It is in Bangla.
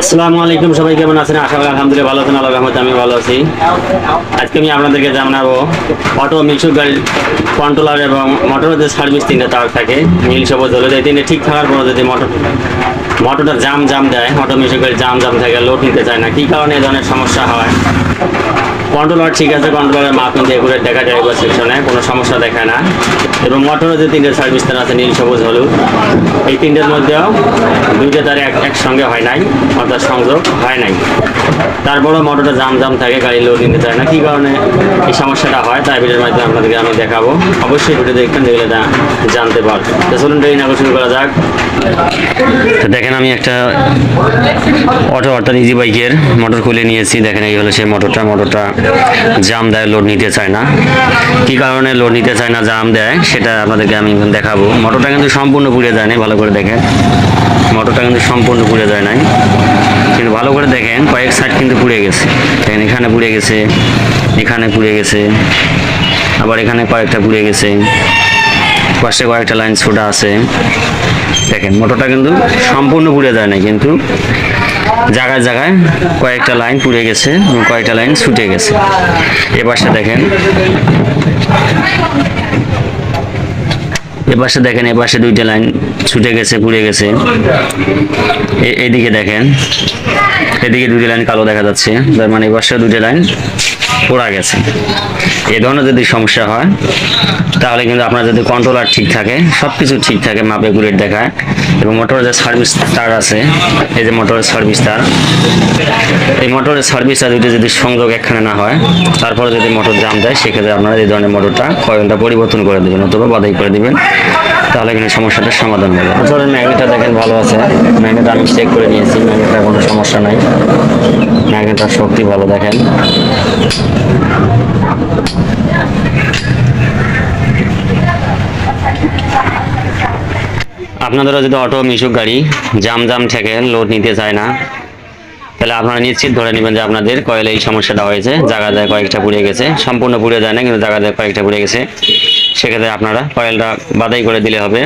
আসসালামু আলাইকুম, সবাই কেমন আছেন? আশা করি আলহামদুলিল্লাহ ভালো আছেন, আল্লাহ রহমতে আমি ভালো আছি। আজকে আমি আপনাদেরকে জানাব, অটো মিক্সুর গাড়ির কন্ট্রোলার এবং মোটরের যে সার্ভিস তিনটে তার থাকে। নীল, সবুজ হলে এই তিনটে ঠিক থাকার পরে যদি মোটর মোটরটা জাম জাম দেয়, অটো মিক্সুর গাড়ির জাম জাম থাকে, লোড নিতে চায় না। কী কারণে এই ধরনের সমস্যা হয়? কন্ট্রোলার ঠিক আছে, কন্ট্রোলারের মাপ কিন্তু এগুলো দেখা যায় এগুলো সেকশনে কোনো সমস্যা দেখায় না। এবং মোটরের যে তিনটে সার্ভিস তার আছে, নীল, সবুজ, হলুদ। এই তিনটের মধ্যেও দুইটা তার এক একসঙ্গে হয় নাই, অর্থাৎ সংযোগ হয় নাই। তারপরেও মোটরটা জাম জাম থাকে, গাড়ি লোড নিতে চায় না। কী কারণে এই সমস্যাটা হয় তাই ভিডিওর মাধ্যমে আপনাদেরকে আমি দেখাবো। অবশ্যই ভিডিও দেখবেন, দেখলে তা জানতে পারবেন। তো চলুন ট্রেন আগে শুরু করা যাক। তো দেখেন, আমি একটা অটো, অর্থাৎ ইজি বাইকের মোটর খুলে নিয়েছি। দেখেন, এই হলো সেই মোটরটা মোটরটা জাম দেয় লোড নিতে চায় না। কি কারণে লোড নিতে চায় না, জাম দেয়, সেটা আপনাদেরকে আমি দেখাবো। মোটরটা কিন্তু সম্পূর্ণ পুড়ে যায় নাই, ভালো করে দেখেন। মোটরটা কিন্তু সম্পূর্ণ পুড়ে যায় নাই। কিন্তু ভালো করে দেখেন, কয়েক সাইড কিন্তু পুড়ে গেছে। দেখেন, এখানে পুড়ে গেছে, এখানে পুড়ে গেছে, আবার এখানে কয়েকটা পুড়ে গেছে। পাশে কয়েকটা লাইন ছোটা আছে। দেখেন, মোটরটা কিন্তু সম্পূর্ণ পুড়ে যায় না কিন্তু জায়গায় জায়গায় কয়েকটা লাইন পুড়ে গেছে, এবং কয়েকটা লাইন ছুটে গেছে। এ পাশে দেখেন এ পাশে দেখেন, এপাশে পাশে দুইটা লাইন ছুটে গেছে, পুড়ে গেছে। এদিকে দেখেন এদিকে দুটি লাইন কালো দেখা যাচ্ছে তার মানে এবার দুইটা লাইন পোড়া গেছে। এ ধরনের যদি সমস্যা হয়, তাহলে কিন্তু আপনার যদি কন্ট্রোলার ঠিক থাকে সব কিছু ঠিক থাকে মাপে গুলেট দেখায়, এবং মোটরের যে সার্ভিস তার আছে, এই যে মোটরের সার্ভিস তার, এই মোটরের সার্ভিসটা দুটো যদি সংযোগ একখানে না হয়, তারপরে যদি মোটর জাম দেয়, সেক্ষেত্রে আপনারা এই ধরনের মোটরটা কয়েলটা পরিবর্তন করে দেবেন অথবা বাদাই করে দিবেন। তাহলে কিন্তু সমস্যাটার সমাধান হবে। মোটরের ম্যাগনেটটা দেখেন ভালো আছে। ম্যাগনেট আমি চেক করে নিয়েছি ম্যাগনেটটার কোনো সমস্যা নাই। ম্যাগনেটটার শক্তি ভালো, দেখেন। আপনাদেরও যদি অটো মিশুক গাড়ি, জাম জাম থেকে লোড নিতে চায় না, তাহলে আপনারা নিশ্চিত ধরে নেবেন যে আপনাদের কয়েলে এই সমস্যাটা হয়েছে। জায়গা যায় কয়েকটা পুড়ে গেছে। সম্পূর্ণ পুড়ে যায় না, কিন্তু জায়গা যায় কয়েকটা পুড়ে গেছে। সেক্ষেত্রে আপনারা ফয়েলটা বাদাই করে দিলে হবে।